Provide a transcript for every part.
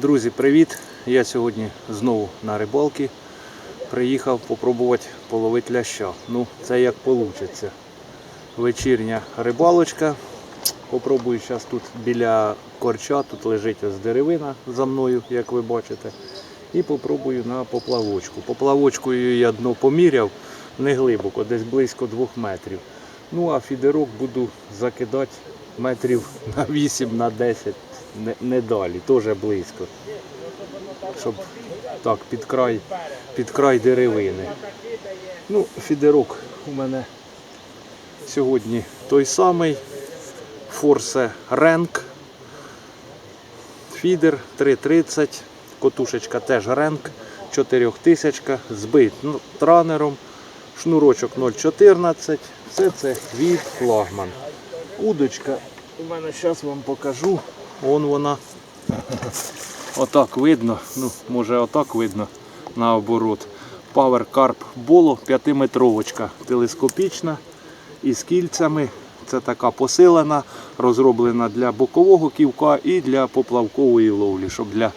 Друзі, привіт! Я сьогодні знову на рибалки. Приїхав попробувати половити ляща. Ну, це як вийде. Вечірня рибалочка. Попробую зараз тут біля корча, тут лежить ось деревина за мною, як ви бачите. І попробую на поплавочку. Поплавочкою я дно поміряв не глибоко, десь близько 2 метрів. Ну а фідерок буду закидати метрів на 8 на 10, не, не далі, теж близько. Щоб так, під край, під край деревини. Ну, фідерок у мене сьогодні той самий. Форсе Ренк. Фідер 330, котушечка теж Ренк 4000, збит ну, транером, шнурочок 0,14. Все це від флагман. Удочка у мене зараз вам покажу. Вон вона. Отак видно, ну може отак видно наоборот. Power Carp Bolo 5-метровочка, телескопічна із кільцями. Це така посилена, розроблена для бокового ківка і для поплавкової ловлі, щоб для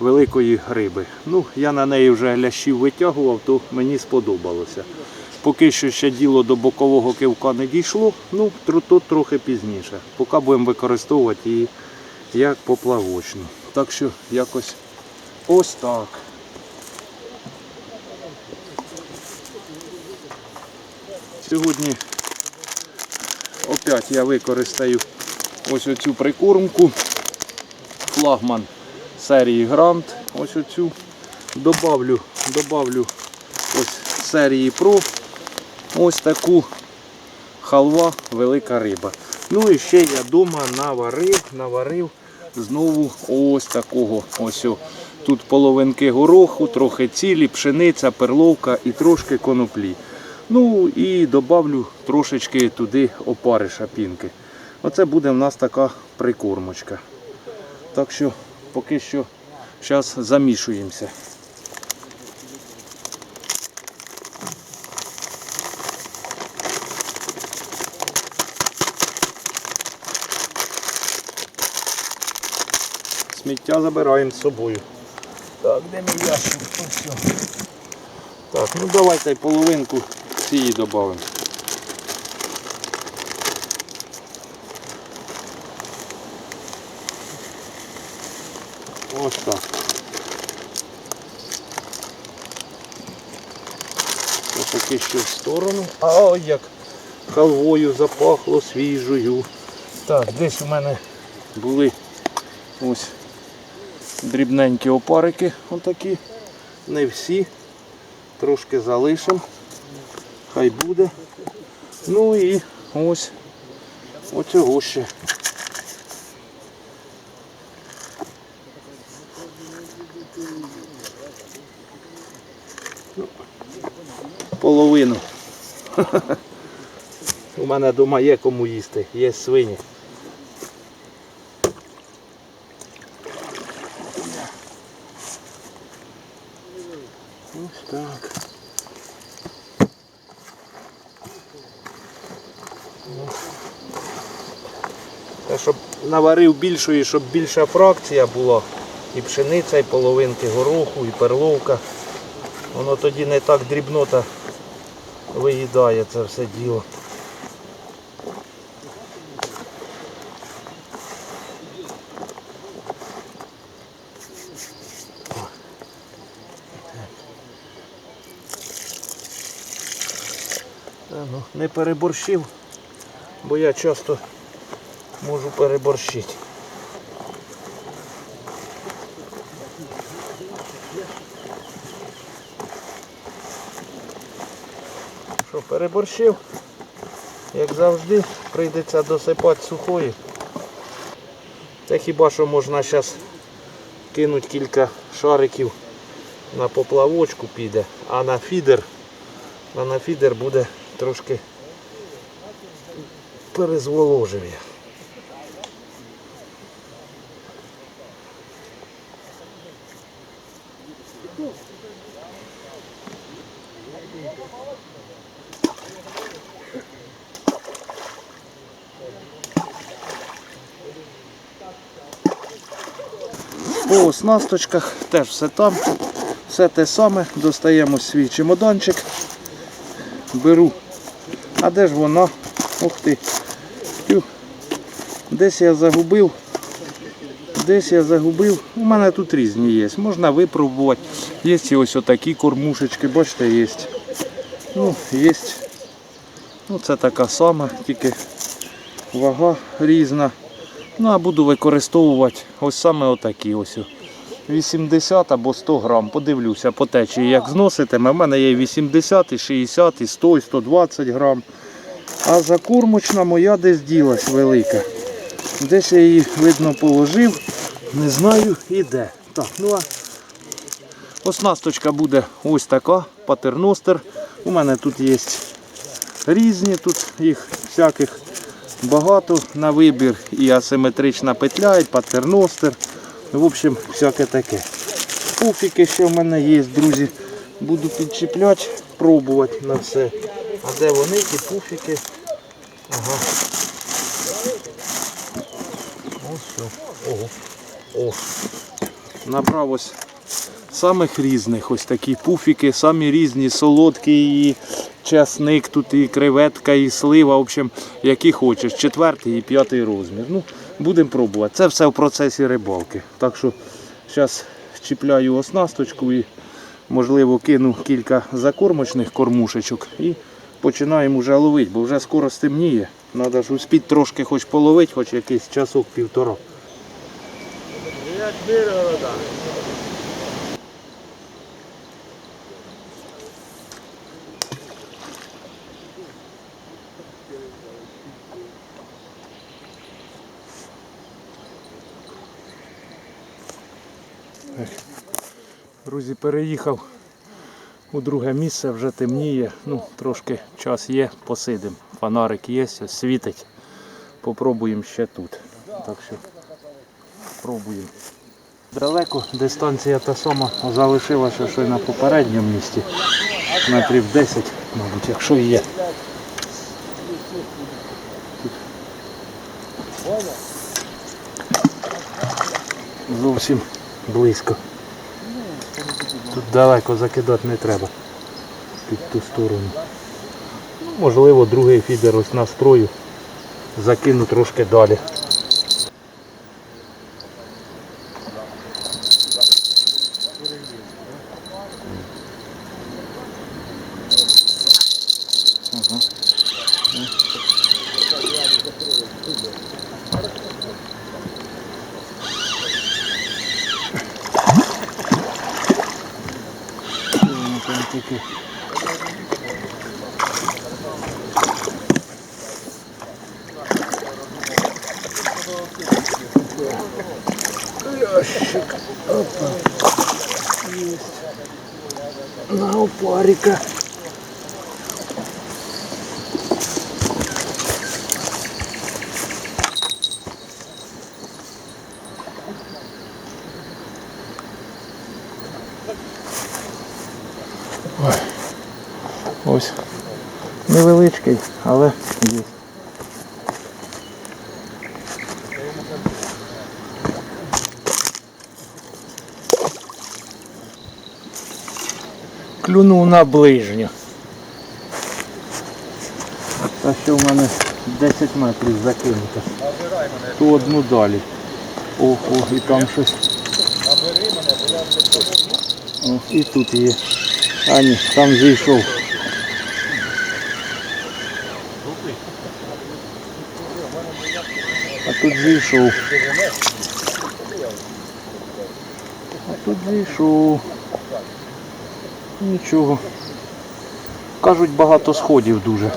великої риби. Ну, я на неї вже лящів витягував, то мені сподобалося. Поки що ще діло до бокового кивка не дійшло, ну тут трохи пізніше. Поки будемо використовувати її як поплавочну. Так що якось ось так. Сьогодні опять я використаю ось оцю прикормку. Флагман серії Грант. Ось оцю. Добавлю, добавлю ось серії Pro. Ось таку халва велика риба. Ну і ще я вдома наварив, наварив знову ось такого. Ось. Тут половинки гороху, трохи цілі, пшениця, перловка і трошки коноплі. Ну і добавлю трошечки туди опариша пінки. Оце буде в нас така прикормочка. Так що поки що зараз замішуємося. Сміття забираємо з собою. Так, де мій ящик? Тут все. Так, ну давайте й половинку цієї додамо. Ось так. Ось поки що в сторону. А як халвою запахло свіжою. Так, десь у мене були ось дрібненькі опарики, отакі. Не всі. Трошки залишимо. Хай буде. Ну і ось оцього ще. Ну, Половину. У мене вдома є кому їсти, є свині. Ось так. Те, щоб наварив більшої, щоб більша фракція була. І пшениця, і половинки гороху, і перловка. Воно тоді не так дрібнота виїдає це все діло. Ну, не переборщив, бо я часто можу переборщити. Що, переборщив, як завжди, прийдеться досипати сухої. Це хіба що можна зараз кинути кілька шариків на поплавочку піде, а на фідер, а на фідер буде трошки перезволожив я. По оснасточках теж все там. Все те саме. Достаємо свій чемоданчик. Беру. А де ж вона? Ух ти. Десь я загубив. Десь я загубив. У мене тут різні є. Можна випробувати. Є і ось отакі кормушечки, бачите, є. Ну, є. Ну, це така сама, тільки вага різна. Ну, а буду використовувати ось саме отакі ось. 80 або 100 грам. Подивлюся по течії, як зноситиме. У мене є 80, і 60, і 100, і 120 грам. А закормочна моя десь ділась велика. Десь я її, видно, положив. Не знаю і де. Так, ну а оснасточка буде ось така, патерностер. У мене тут є різні, тут їх всяких багато на вибір. І асиметрична петля, і патерностер. В общем, всяке таке. Пуфіки ще в мене є, друзі. Буду підчіпляти, пробувати на все. А де вони, ті пуфіки? Ага. Ось. Ого. О. Набрав ось самих різних ось такі пуфіки, самі різні, солодкі, і часник, тут і креветка, і слива, в общем, які хочеш. Четвертий і п'ятий розмір. Ну, будемо пробувати. Це все в процесі рибалки. Так що зараз чіпляю оснасточку і можливо кину кілька закормочних кормушечок і починаємо вже ловити, бо вже скоро стемніє. Треба ж успіти трошки хоч половити, хоч якийсь часок півтора. Друзі, переїхав у друге місце, вже темніє. Ну, трошки час є, посидимо. Фонарик є, світить. Попробуємо ще тут. Так що пробуємо. Далеко дистанція та сама залишилася, що й на попередньому місці. Метрів 10, мабуть, якщо є. Зовсім близько. Тут далеко закидати не треба. Під ту сторону. Ну, можливо, другий фідер ось настрою. Закину трошки далі. Ну, там тільки Ящик. Опа. Есть. На опарика. Ось. Невеличкий, але є. Клюнув на ближню. Та що в мене 10 метрів закинуто. Ту одну далі. Ого, і там щось. О, і тут є. А ні, там зійшов. А тут зійшов. А тут зійшов. Нічого. Кажуть, багато сходів дуже.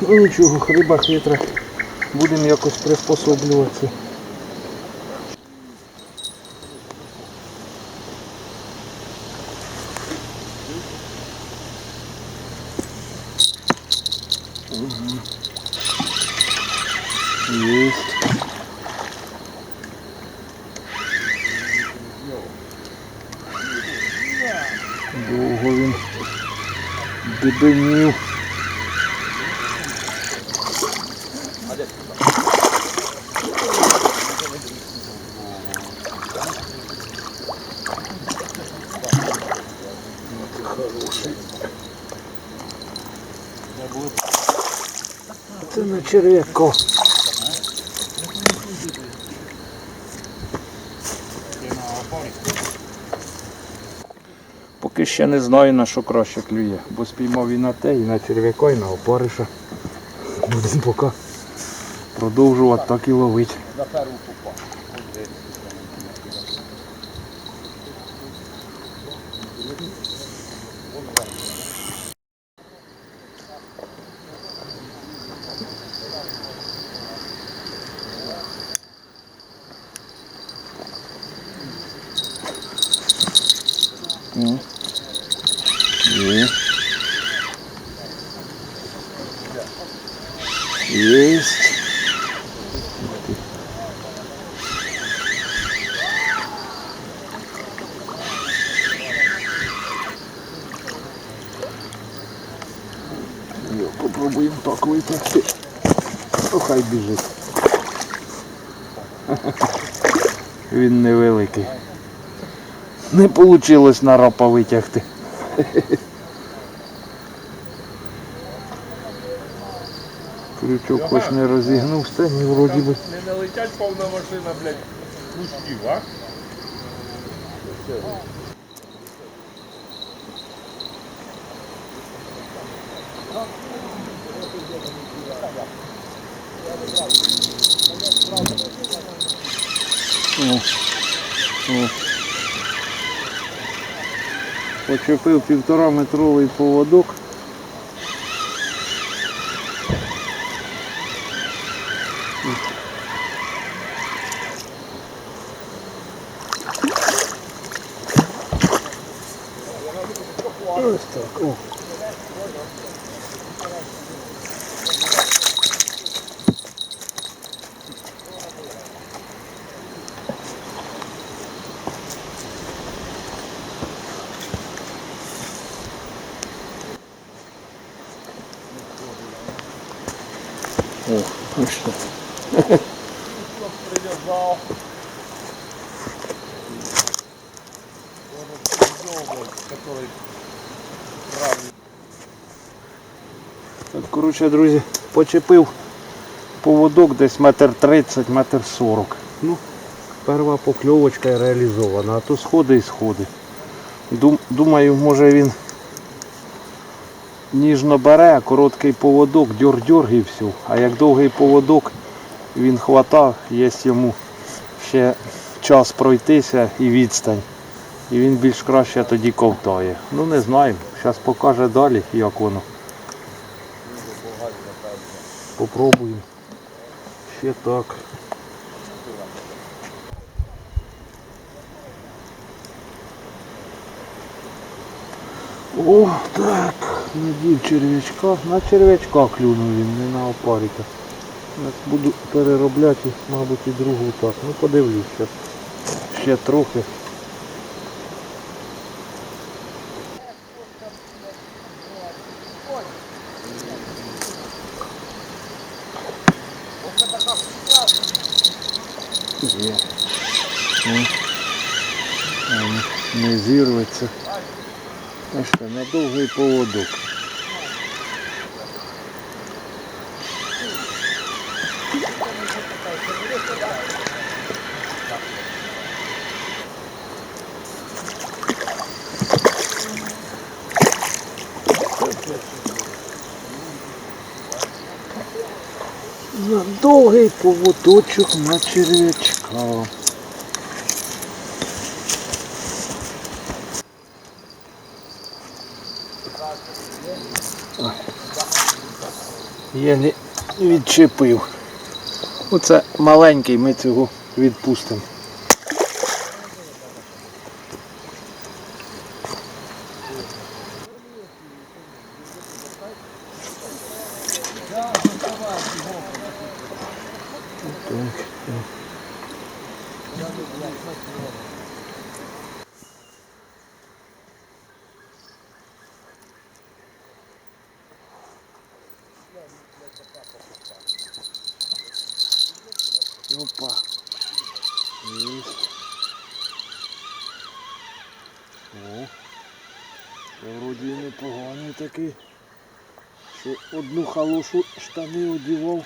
Ну нічого, риба хитра. Будемо якось приспособлюватися. Довго він дебенів. Це не черв'яко. Ще не знаю на що краще клює, бо спіймав і на те, і на черв'яка, і на опариша. Будемо поки продовжувати так і ловити. Ну. Є. Есть. Йо, попробуємо так витягти. Ну, хай біжить. Він невеликий. Не вийшло на рапа витягти. Крючок хоч не розігнувся, ні вроді би. Не налетять повна машина, блядь, кусків, а? О. Почепив півтора метровий поводок. О, ну. Прив'язав. Так, коротше, друзі, почепив поводок десь метр 30, метр 40. Ну, перша покльовочка реалізована, а то сходи і сходи. Думаю, може він ніжно бере, короткий поводок, дьор-дьор і все. А як довгий поводок, він хватав, є йому ще час пройтися і відстань. І він більш краще тоді ковтає. Ну не знаю. Зараз покаже далі, як воно. Попробуємо. Ще так. О, так. Надів черв'ячка. На черв'ячка клюнув він, не на опаріка. Зараз буду переробляти, мабуть, і другу так. Ну подивлюсь. Ще трохи. Є. Не- не Бачите, на довгий поводок. На довгий поводочок на черв'ячка. Я не відчепив. Оце маленький, ми цього відпустимо. Так. Опа. Есть. О. Це вроді і непоганий такий. що одну халошу штани одівав.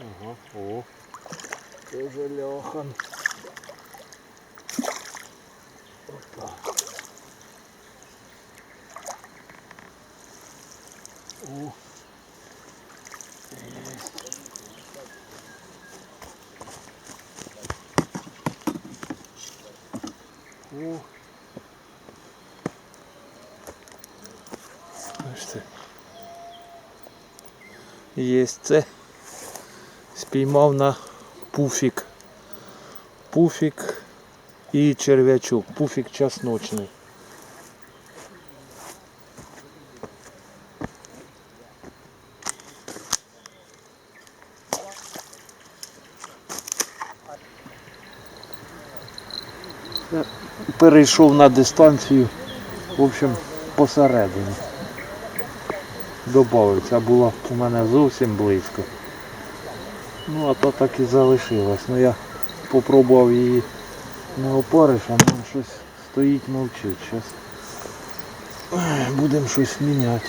Ага, о. Тоже ляхан. Бачите. Є це. Спіймав на пуфік. Пуфік і черв'ячок. Пуфік часночний. Перейшов на дистанцію, в общем, посередині. Добавився, була у мене зовсім близько. Ну, а то так і залишилось. Ну я попробував її не опаришем, ну щось стоїть мовчить. Зараз будемо щось міняти.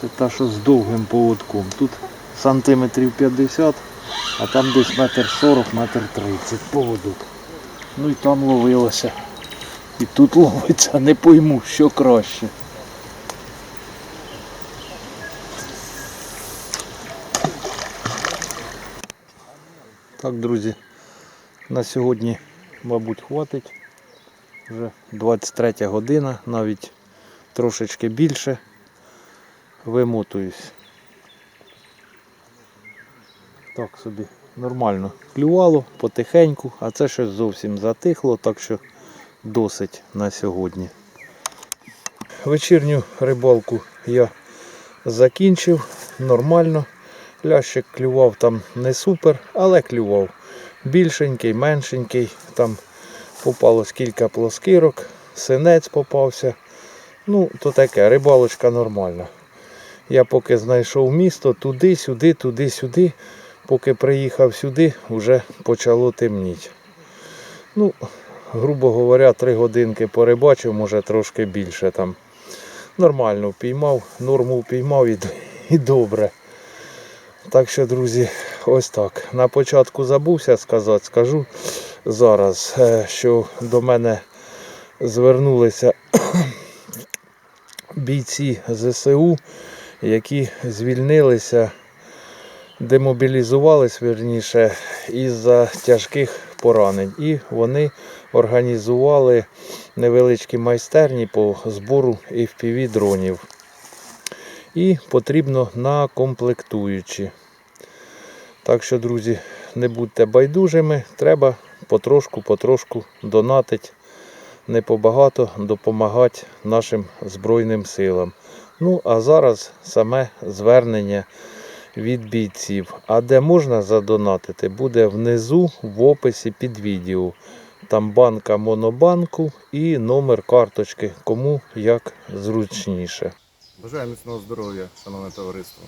Це та, що з довгим поводком. Тут сантиметрів 50, а там десь метр 40, метр 30 поводок. Ну і там ловилося. І тут ловиться, не пойму, що краще. Так, друзі, на сьогодні, мабуть, хватить. Вже 23 година, навіть трошечки більше. Вимотуюсь. Так собі нормально клювало потихеньку, а це щось зовсім затихло, так що досить на сьогодні. Вечірню рибалку я закінчив нормально. Лящик клював там не супер, але клював. Більшенький, меншенький. Там попалось кілька плоскирок, синець попався. Ну, то таке, рибалочка нормальна. Я поки знайшов місто, туди-сюди, туди-сюди. Поки приїхав сюди, вже почало темніти. Ну, грубо говоря, три годинки порибачив, може трошки більше там. Нормально впіймав, норму впіймав і, і добре. Так що, друзі, ось так. На початку забувся сказати, скажу зараз, е, що до мене звернулися бійці ЗСУ, які звільнилися, демобілізувались верніше із-за тяжких поранень. І вони організували невеличкі майстерні по збору FPV дронів. І потрібно на комплектуючі. Так що, друзі, не будьте байдужими, треба потрошку-потрошку донатити, не побагато допомагати нашим Збройним силам. Ну, а зараз саме звернення від бійців. А де можна задонатити, буде внизу в описі під відео. Там банка монобанку і номер карточки, кому як зручніше. Бажаю міцного здоров'я, шановне товариство.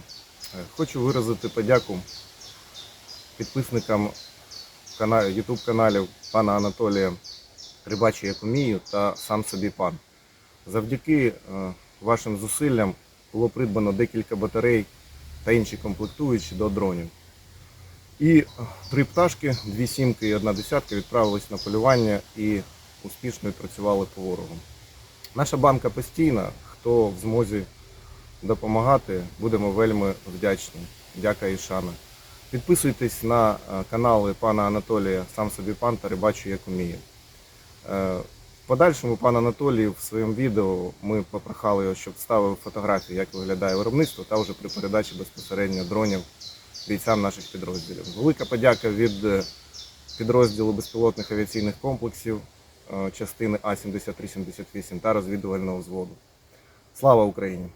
Е, Хочу виразити подяку підписникам YouTube каналів пана Анатолія Рибачі як умію та сам собі пан. Завдяки е, вашим зусиллям було придбано декілька батарей та інші комплектуючі до дронів. І три пташки, дві сімки і одна десятка відправились на полювання і успішно відпрацювали по ворогу. Наша банка постійна, хто в змозі допомагати, будемо вельми вдячні. Дяка і шана. Підписуйтесь на е, канали пана Анатолія, сам собі пан та рибачу як уміє. Е, В подальшому пан Анатолій в своєму відео ми попрохали його, щоб ставив фотографії, як виглядає виробництво, та вже при передачі безпосередньо дронів бійцям наших підрозділів. Велика подяка від е, підрозділу безпілотних авіаційних комплексів частини А-7378 та розвідувального взводу. Слава Україні!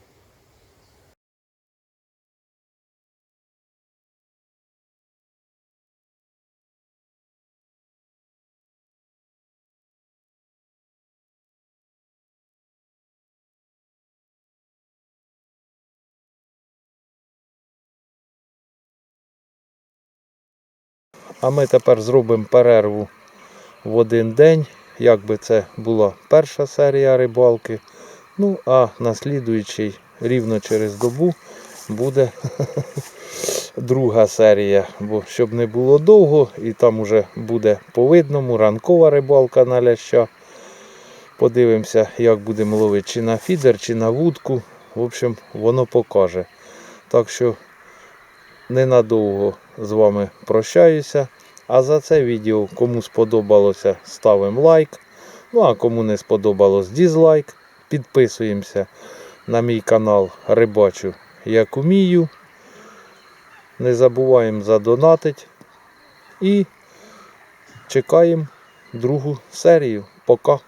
А ми тепер зробимо перерву в один день як би це була перша серія рибалки. Ну, а наслідуючий рівно через добу буде друга серія. Бо щоб не було довго, і там уже буде по видному ранкова рибалка на ляща. Подивимося, як будемо ловити чи на фідер, чи на вудку. В общем, воно покаже. Так що ненадовго з вами прощаюся. А за це відео, кому сподобалося, ставимо лайк. Ну а кому не сподобалось, дізлайк. Підписуємося на мій канал Рибачу як умію. Не забуваємо задонатить. І чекаємо другу серію. Пока.